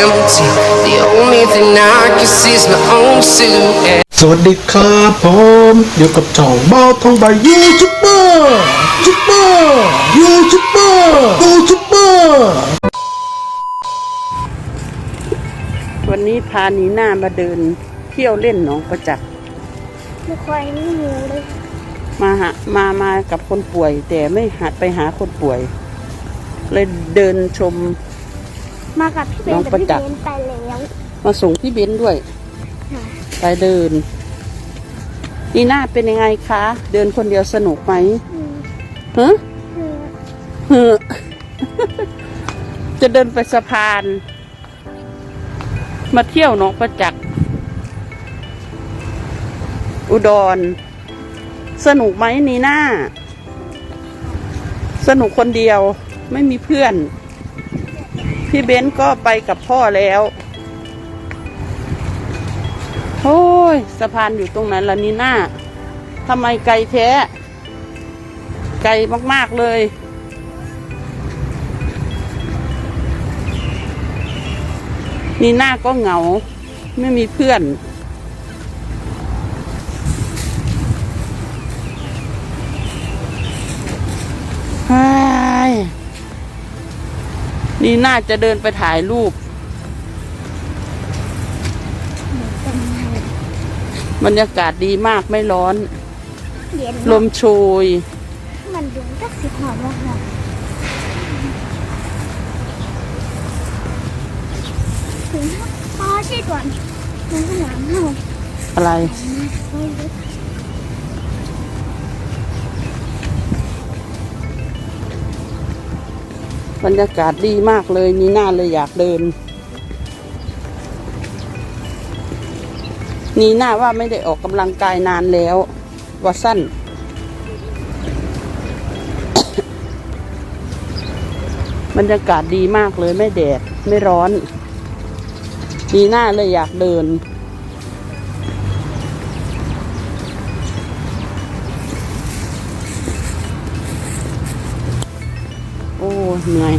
empty. The only thing I can see is my own silhouette. สวัสดีครับผมอยู่กับช่องบ้าทองใบยูทูบเบอร์ยูทูบเบอร์ยูทูบเบอร์ยูทูบเบอร์วันนี้พานีหน่ามาเดินเที่ยวเล่นหนองประจักษ์ไม่ค่อยไม่รู้เลยมาหามามากับคนป่วย แต่ไม่หัดไปหาคนป่วย เลยเดินชม มากับพี่เบน้อนงแต่ประพี่จัเบกษ์นไปแล้วมาส่งพี่เบนซ์ด้วย ค่ะไปเดินนีน่าเป็นยังไงคะ เดินคนเดียวสนุกไหมอืมฮะคือเฮ้อ จะเดินไปสะพาน มาเที่ยวหนองประจักษ์อุดร สนุกไหมนีน่า สนุกคนเดียว ไม่มีเพื่อน พี่เบนซ์ก็ไปกับพ่อแล้วโอ้ยสะพานอยู่ตรงนั้นละนีน่าทำไมไกลแท้ ไกลมากๆเลย นีน่าก็เหงา ไม่มีเพื่อน นีน่าจะเดินไปถ่ายรูป บรรยากาศดีมากไม่ร้อน เย็นลมโชย มันเดือนก็สิบหอมแล้วค่ะถึงพอใช่ก่อนมันก็หลังเห่าอะไร บรรยากาศดีมากเลยนีหน่าเลยอยากเดิน นีหน่าว่าไม่ได้ออกกำลังกายนานแล้วว่าสั้น บรรยากาศดีมากเลยไม่แดด ไม่ร้อนนีหน่าเลยอยากเดิน เหนื่อย